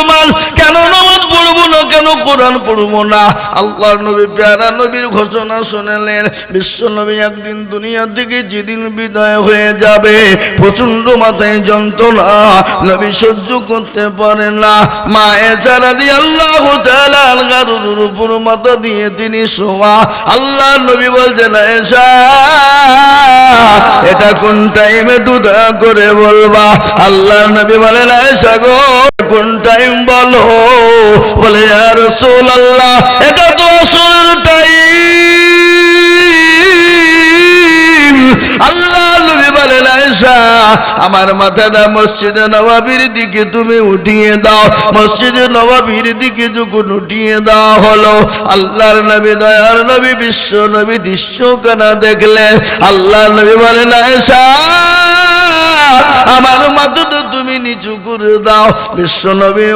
মুসলমান কেন কেন কোরআন পড়ব না? আল্লাহ নবী, প্যারা নবীর ঘোষণা শুনেলেন, বিশ্ব নবী একদিন দুনিয়া থেকে যেদিন বিদায় হয়ে যাবে প্রচণ্ড মাথায় যন্ত্রণা, নবী সহ্য করতে পারে না। মা এছাড়া দিয়ে আল্লাহ গারুর উপর মাথা দিয়ে তিনি শোয়া। আল্লাহ নবী বলছেন এসা এটা কোন টাইমে দুদা করে বলবা? আল্লাহ নবী বলেন এসা গো, কোন টাইম বলো? বলে আর রসুল এটা তো টাইম। আল্লাহ বলেন আমার মাথাটা মসজিদে নবাবির দিকে তুমি উঠিয়ে দাও। মসজিদে নবাবির দিকে যখন উঠিয়ে দেওয়া হলো, আল্লাহর নবী, দয়ার নবী, বিশ্ব নবী দৃশ্য দৃশ্যখানা দেখলে আল্লাহ নবী বলেন, আয়েশা আমার তুমি নিচু করে দাও। বিশ্ব নবীর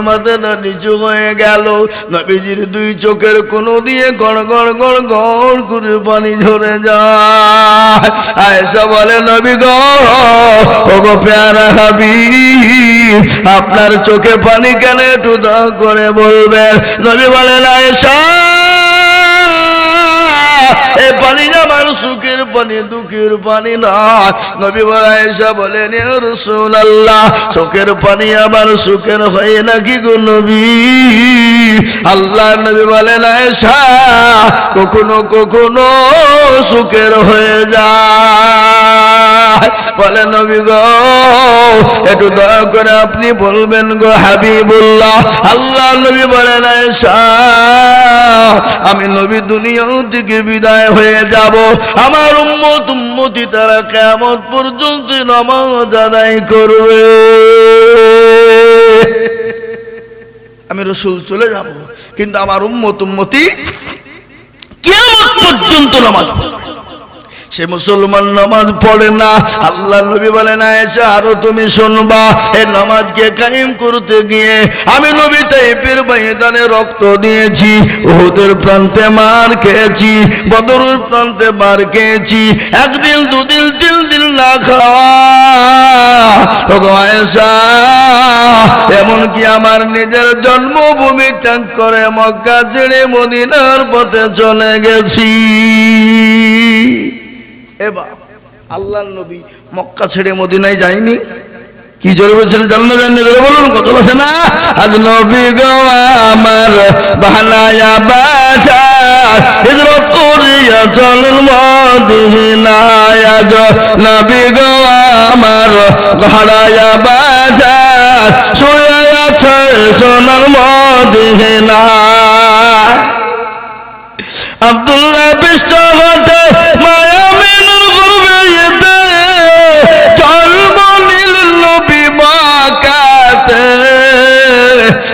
নিচু হয়ে গেল। নবীজির দুই চোখের কোনো দিয়ে গড় গড় গড় গড় করে পানি ঝরে যায়। আয়েশা বলে, নবী গো প্যারা হাবি আপনার চোখে পানি কেন একটু দাও করে বলবেন? নবী বলেন, আয়েশা এ পানি আমার সুখের পানি, দুঃখের পানি না। নবী আয়েশা বলেন, এ রাসূলুল্লাহ চোখের পানি আমার সুখের হয় নাকি গো নবী? আল্লাহ নবী বলেন, আয়েশা, কখনো কখনো সুখের হয়ে যায়। বলে নবী গো একটু দয়া করে আপনি বলবেন গো হাবিবুল্লাহ, আল্লাহ নবী বলেন আমি নবী দুনিয়া থেকে বিদায় হয়ে যাব। আমার উম্মত, উম্মতি তারা কেমন পর্যন্ত নামাজ আদায় করবে। আমি রসুল চলে যাব, কিন্তু আমার উম্মত, উম্মতি কেমন পর্যন্ত নামাজ পড়বে। সে মুসলমান নামাজ পড়ে না। আল্লাহ নবী বলেন, আয়েশা, আরও তুমি শুনবা এই নামাজকে কায়েম করতে গিয়ে আমি নবী টাইপের ময়দানে রক্ত দিয়েছি, উহুদের প্রান্তে মার খেয়েছি, বদরুর প্রান্তে মার খেয়েছি, একদিন, দুদিন, তিন দিন না খাওয়া। আয়েশা, এমনকি আমার নিজের জন্মভূমি ত্যাগ করে মক্কা ছেড়ে মদিনার পথে চলে গেছি। এবার আল্লাহ নবী মক্কা ছেড়ে মদিনায় যায়নি। কি জোরে বলছেন জানি জোরে বলুন, কত আছে না? আজ নবী গো আমার বাহানায়া বাজার হিজরত করিয়া চলেন মদিনায়। আজ নবী গো আমার শুয়ে আছে সোনার মদিনায়। আব্দুল্লাহ হতে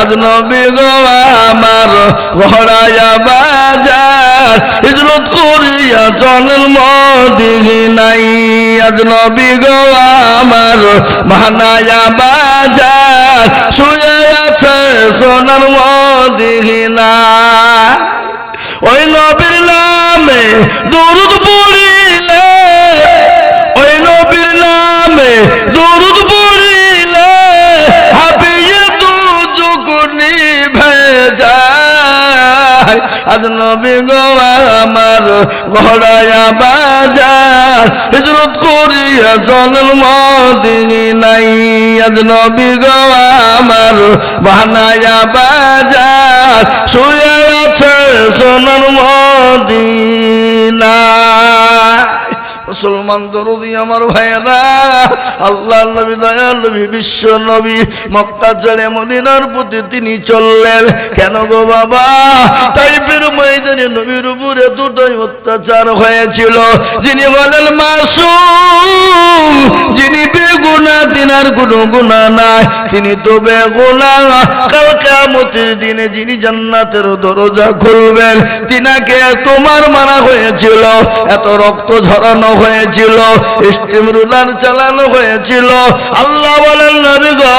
আজ নবী গো আমার ঘোড়ায়া বাজার হিজরত করিয়া চলেন মদিনাই। আজ নবী গো আমার মানায়া বাজার শুয়ে আছে সোনার মদিনা। ওই নবীর নামে দরুদ পড়িলে, ওই নবীর নামে দরুদ পড়িলে আজ নবী গো আমার ঘোড়ায়া বাজার। হিজরত করিয়া চলেন মদিনাই আজ নবী গো আমার বানায়া বাজার। শুয়ে আছে সোনার মদিনা। মুসলমান দরদি আমার ভাইয়েরা আল্লাহ নবী দয়াল নবী, বিশ্ব নবী, মক্কা ছেড়ে মদিনার প্রতি তিনি চললেন। কেন গো বাবা? টাইপের ময়দানে নবীর উপরে দুটোই অত্যাচার হয়েছিল। যিনি বলেন, মাসুম, যিনি বেগুনা, তিনার কোনো গুণা নাই। তিনি তো বেগুনা। কাল কামতের দিনে যিনি জান্নাতের দরজা খুলবেন, তিনাকে তোমার মারা হয়েছিল। এত রক্ত ঝরানো হয়েছিল স্টিম রুলার চালানো হয়েছিল। আল্লাহ বলেন নবী গো,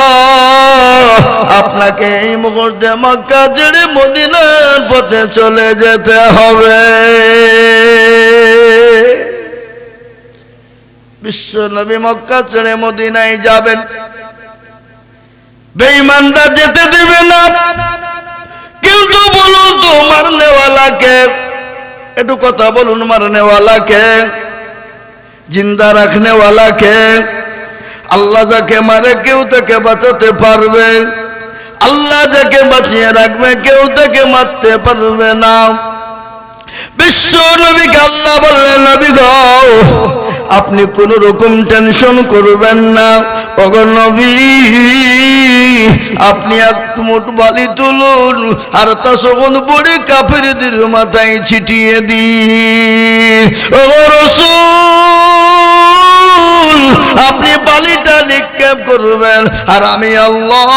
আপনাকে এই মুহূর্তে মক্কা ছেড়ে মদিনার পথে চলে যেতে হবে। বিশ্ব নবী মক্কা ছেড়ে মদিনায় যাবেন। বেঈমানরা যেতে দেবে না। কিন্তু বলুন তো, মারনেওয়ালাকে, একটু কথা বলুন, মারনেওয়ালাকে। জিন্দা রাখনে রাখনেওয়ালাকে আল্লাহ যাকে মারে কেউ তাকে বাঁচাতে পারবে, আল্লাহ যাকে বাঁচিয়ে রাখবে কেউ তাকে মারতে পারবে না। বিশ্ব নবীকে আল্লাহ বললেন, নবী আপনি কোন রকম টেনশন করবেন না। ওগো নবী, আপনি এক মুঠ বালি তুলুন, আর তা সগন পড়ে কাফেরদের মাথায় ছিটিয়ে দিন। ও রসুল নিক্ষেপ করবেন আর আমি আল্লাহ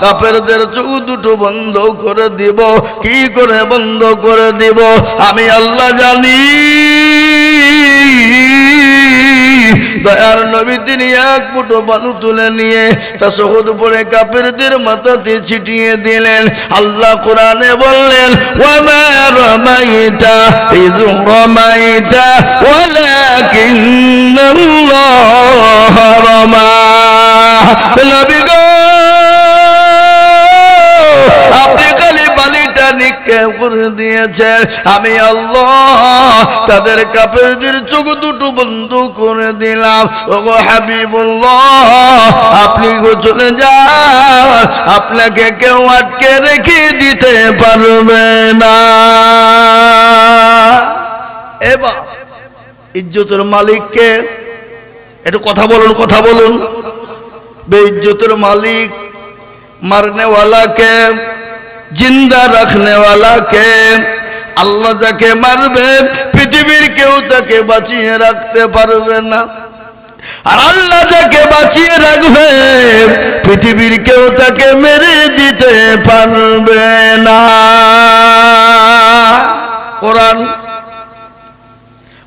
কাপেরদের চোখ দুটো বন্ধ করে দিব। কি করে বন্ধ করে দিব? আমি আল্লাহ জানি। দয়ার নবী তিনি এক তুলে নিয়ে তা সহদ পরে কাপেরদের মাথাতে ছিটিয়ে দিলেন। আল্লাহ কোরআনে বললেন রমা। নবী গো আপনি খালি বালিটা নিক্ষেপ করে দিয়েছেন আমি আল্লাহ তাদের কাপেরদের চোখ দুটো বন্ধ করে দিলাম। ওগো হাবিবুল্লাহ, আপনি গো চলে যান। আপনাকে কেউ আটকে রেখে দিতে পারবে না। এবার ইজ্জতের মালিককে একটু কথা বলুন কথা বলুন। বেইজ্জতের মালিক মারনে ওয়ালাকে জিন্দা রাখনে ওয়ালাকে আল্লাহ যাকে মারবে, পৃথিবীর কেউ তাকে বাঁচিয়ে রাখতে পারবে না। আর আল্লাহ যাকে বাঁচিয়ে রাখবে, পৃথিবীর কেউ তাকে মেরে দিতে পারবে না। কোরআন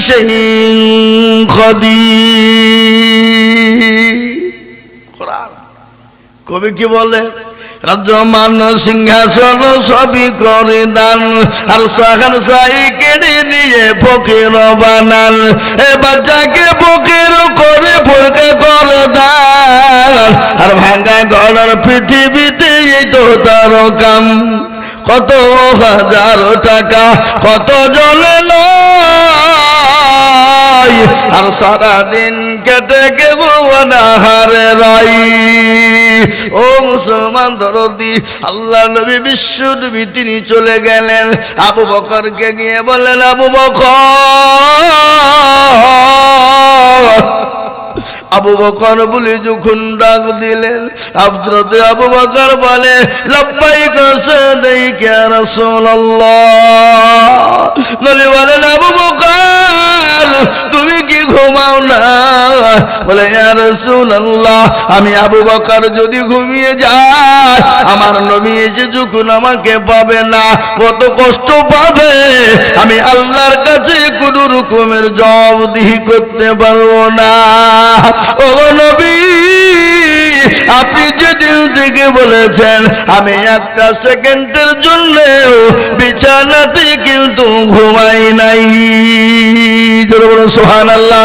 شيء قدير কোরআন কবি কি বলে রাজ্যমান সিংহাসন সবই করে দান আর সাহার সাই কেড়ে নিয়ে ফকির বানান এ বাচ্চাকে ফকির করে ফুরকে করে দান আর ভাঙ্গা গড়ার পৃথিবীতে তো তার কাম কত হাজার টাকা কত জনে লয় আর সারাদিন কেটে গেব অনাহারে রাই ও মুসলমান দরদি, আল্লাহ নবী বিশ্ব নবী তিনি চলে গেলেন। আবু বকরকে গিয়ে বললেন, আবু বকর। আবু বকর বলে যখন ডাক দিলেন আব্দুরতে আবু বকর বলে লব্বাই কাছে দেই কে রাসূলুল্লাহ। নবী বলেন, আবু বকর তুমি কি ঘুমাও না? বলে রাসূলুল্লাহ, আমি আবু বকর যদি ঘুমিয়ে যাই আমার নবী এসে যখন আমাকে পাবে না, কত কষ্ট পাবে। আমি আল্লাহর কাছে কোনো রকমের জবাবদিহি করতে পারব না। ও নবী, আপনি যে দিল থেকে বলেছেন, আমি একটা সেকেন্ডের জন্য বিছানাতে কিন্তু ঘুমাই নাই সোহান আল্লাহ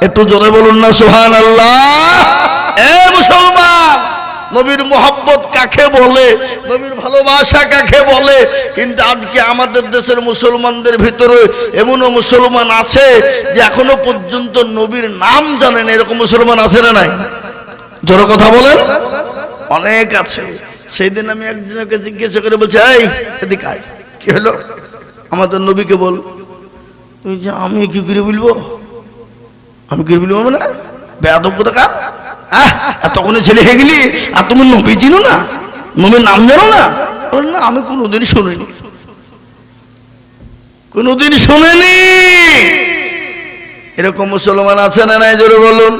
একটু জোরে বলুন না সোহান আল্লাহ এ মুসলমান, নবীর মোহাব্বত কাকে বলে, নবীর ভালোবাসা কাকে বলে? কিন্তু আজকে আমাদের দেশের মুসলমানদের ভিতরে এমনও মুসলমান আছে যে এখনও পর্যন্ত নবীর নাম জানেন এরকম মুসলমান আছে না নাই? জোরে কথা বলেন। অনেক আছে। সেই দিন আমি একজনকে জিজ্ঞাসা করে বলছি, এই, এদিকে কি হলো? আমাদের নবীকে বল। আমি কি করে বলব? আমি কি বলব মানে? বেয়াদব কোথাকার? এতক্ষণে ছেলে হয়ে গেলি, আর তুমি নবী চিনো না? নবীর নাম জানো না? না, আমি কোনোদিন শুনিনি। কোনোদিন শুনিনি। এরকম মুসলমান আছে না নাই, জোরে বলুন?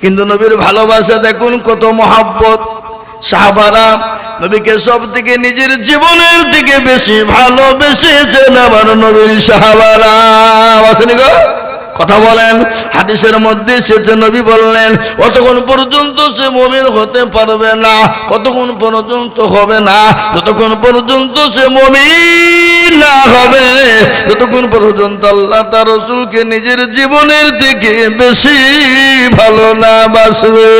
কিন্তু নবীর ভালোবাসা দেখুন, কত মহাব্বত। সাহাবারা নবীকে সব থেকে নিজের জীবনের দিকে বেশি ভালোবেসেছেন আমার নবীর সাহাবারা? গো। কথা বলেন। হাদিসের মধ্যে সেচে নবী বললেন কতক্ষণ পর্যন্ত সে মমিন হতে পারবে না কতক্ষণ পর্যন্ত হবে না, যতক্ষণ পর্যন্ত সে মমিন না হবে। যতক্ষণ পর্যন্ত আল্লাহ তার রসুলকে নিজের জীবনের থেকে বেশি ভালো না বাসবে।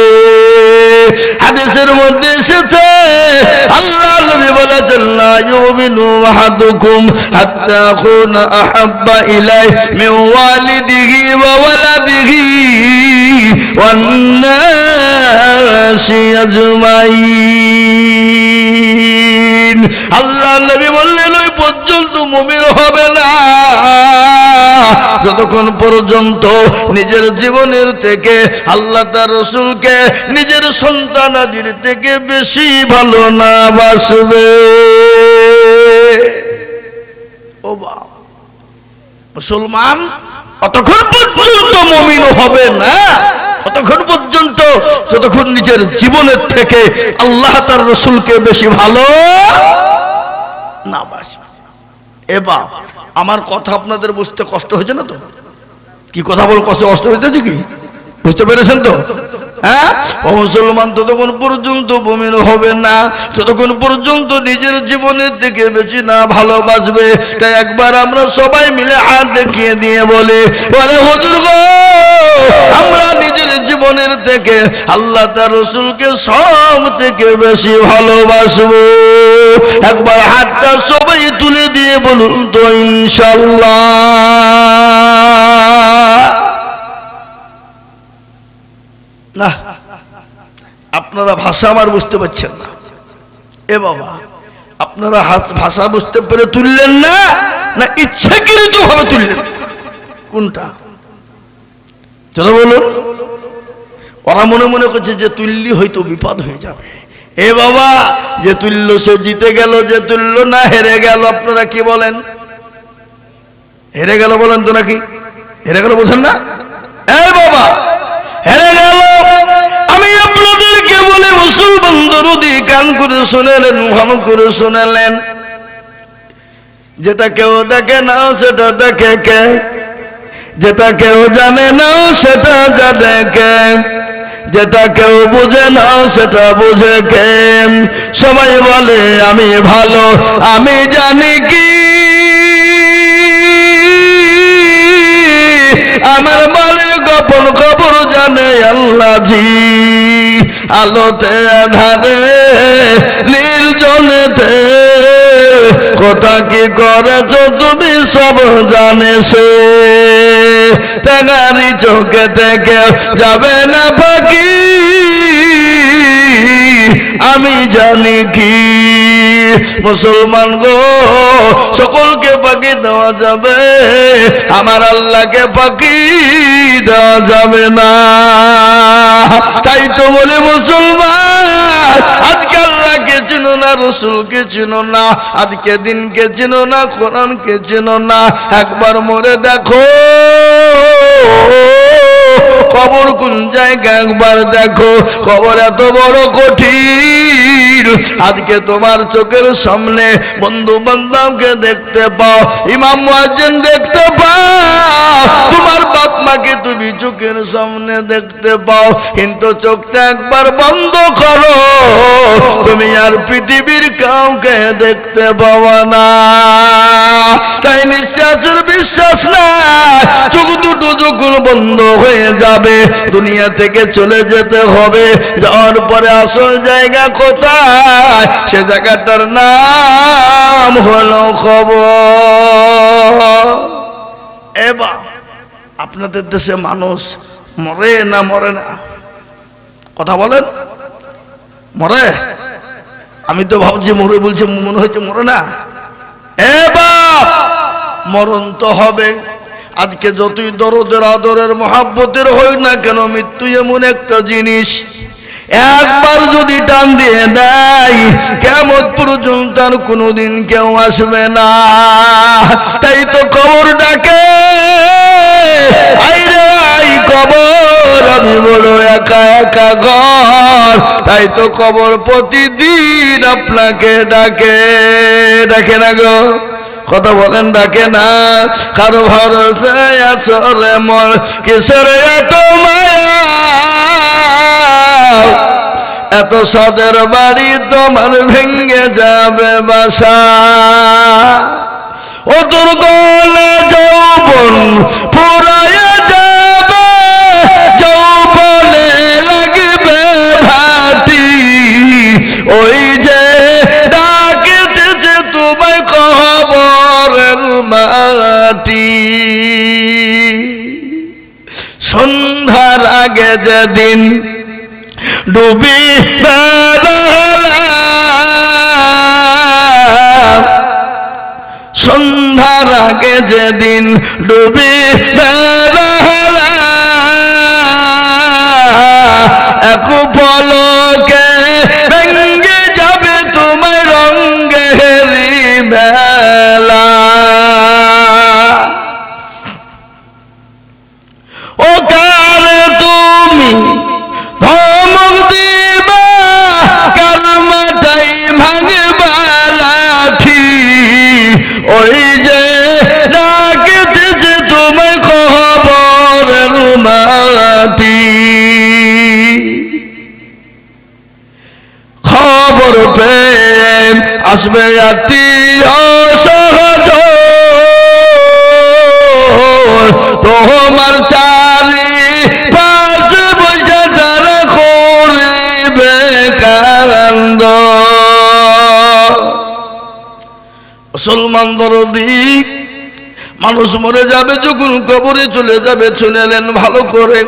হাদিসের মধ্যে এসেছে, আল্লাহ নবী বলেছেন, লা ইউমিনু আহাদুকুম হাত্তা আকুনা আহাব্বা ইলাই মিন ওয়ালিদিহি ওয়া ওয়ালাদিহি ওয়ান নাসি আজমাইন। আল্লাহ নবী বললেন, ওই পর্যন্ত মুমিন হবে না। যতক্ষণ পর্যন্ত নিজের জীবনের থেকে আল্লাহ তার রসুলকে নিজের সন্তানাদির থেকে বেশি ভালো না বাসবে। ও মুসলমান, অতক্ষণ পর্যন্ত মমিন হবে না। ততক্ষণ পর্যন্ত যতক্ষণ নিজের জীবনের থেকে আল্লাহ তার রসুলকে বেশি ভালো না বাসবে এ আমার কথা আপনাদের বুঝতে কষ্ট হয়েছে না তো? কি কথা বল, কষ্ট কষ্ট হইতেছে কি বুঝতে পেরেছেন তো? হ্যাঁ? মুসলমান, ততক্ষণ পর্যন্ত বমিন হবে না, ততক্ষণ পর্যন্ত নিজের জীবনের দিকে বেশি না ভালোবাসবে। তাই একবার আমরা সবাই মিলে হাত দেখিয়ে দিয়ে বলি, বলে, হুজুর গো আমরা নিজের জীবনের থেকে আল্লাহ তার রসুলকে সব থেকে বেশি ভালোবাসবো। একবার হাতটা সবাই তুলে দিয়ে বলুন তো, ইনশাল্লাহ। না, আপনারা ভাষা আমার বুঝতে পারছেন না। এ বাবা, আপনারা হাত ভাষা বুঝতে পেরে তুললেন না? না ইচ্ছাকৃত ভাবে তুললেন। কোনটা? চলো বলুন। ওরা মনে মনে করছে যে তুললি হয়তো বিপদ হয়ে যাবে। এ বাবা, যে তুললো সে জিতে গেল, যে তুললো না হেরে গেল, আপনারা কি বলেন? হেরে গেল বলেন তো নাকি? হেরে গেল বোঝেন না? এ বাবা, হেরে গেল। আমি আপনাদেরকে বলে, মুসলমান দরুদি কান করে শুনেলেন ভালো করে শুনেলেন। যেটা কেউ দেখে না, সেটা দেখে কে? যেটা কেউ জানে না, সেটা জানে কে? যেটা কেউ বুঝে না, সেটা বুঝে কে? সবাই বলে, আমি ভালো, আমি জানি কি? আমার মনের গোপন খবর জানে আল্লাহ জি আলোতে আধারে নির্জনেতে। কথা কি করেছ, তুমি সব জানে সে। তেগারি চোখে থেকে যাবে না পাখি আমি জানি কি মুসলমান গো, সকলকে পাখি দেওয়া যাবে, আমার আল্লাহকে পাখি দেওয়া যাবে না। তাই তো বলি মুসলমান, আজকে আল্লাহকে চিনো না, রসুলকে চিনো না, আজকে দিনকে চিনো না, কোরআনকে চিনো না, একবার মরে দেখো। খবর কোন জায়গা একবার দেখো? খবর এত বড় কঠিন। আজকে তোমার চোখের সামনে বন্ধু বান্ধবকে দেখতে পাও, ইমাম মুয়াজ্জিন দেখতে পাও, তোমার বাপ মাকে তুমি চোখে চোখের সামনে দেখতে পাও, কিন্তু চোখটা একবার বন্ধ করো। তুমি আর পৃথিবীর কাউকে দেখতে না। তাই বিশ্বাস না চোখ দুটো যখন বন্ধ হয়ে যাবে, দুনিয়া থেকে চলে যেতে হবে, যাওয়ার পরে আসল জায়গা কোথায়? সে জায়গাটার নাম হলো খবর। এবার আপনাদের দেশে মানুষ মরে না মরে না? কথা বলেন? মরে? আমি তো ভাবছি, মরে বলছে, মনে হচ্ছে মরে না। এবার মরণ তো হবে। আজকে যতই দরদের আদরের মহাব্বতের হই না কেন, মৃত্যু এমন একটা জিনিস। একবার যদি টান দিয়ে দেয়, কেমন পর্যন্ত আর কোনোদিন কেউ আসবে না। তাই তো কবর ডাকে আইরে আই কবর আমি বড় একা একা ঘর। তাই তো কবর প্রতিদিন আপনাকে ডাকে। ডাকে না গো, কথা বলেন ডাকে না। কারও ভরসে আসলে মন কিসের এত মায়া এত সদের বাড়ি তোমার ভেঙ্গে যাবে বাসা। ও দুর্গলে যৌবন ফুরাইয়া যাবে, যৌবনে লাগবে ভাটি ওই যে ডাকিতেছে তোমায় কবরের মাটি। সন্ধ্যার আগে যেদিন যেদিন ডুবি প্রেম আসবে আত্মীয় সহজ তোমার চারি পাঁচ বুঝে তারা করিবে কান্দ মুসলমান দিক মানুষ মরে যাবে, যখন কবরে চলে যাবে শুনেলেন ভালো করে।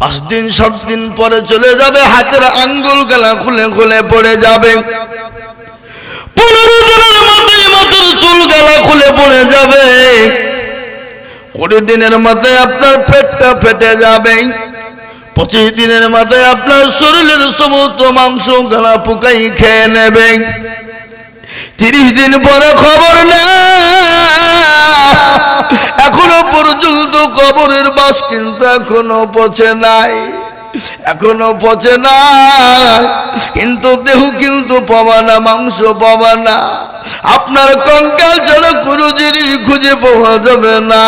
পাঁচ দিন সাত দিন পরে চলে যাবে, হাতের আঙ্গুল গেলা খুলে খুলে পড়ে যাবে। পনেরো দিনের মাথায় চুল গেলা খুলে পড়ে যাবে। কুড়ি দিনের মাথায় আপনার পেটটা ফেটে যাবে। পঁচিশ দিনের মাথায় আপনার শরীরের সমস্ত মাংস খেয়ে নেবে। তিরিশ দিন পরে খবর পর্যন্ত কবরের বাস কিন্তু এখনও পচে নাই, এখনও পচে না কিন্তু দেহ কিন্তু পাবা না, মাংস পাবা না। আপনার কঙ্কাল যেন কোনো জিনিস খুঁজে পাওয়া যাবে না।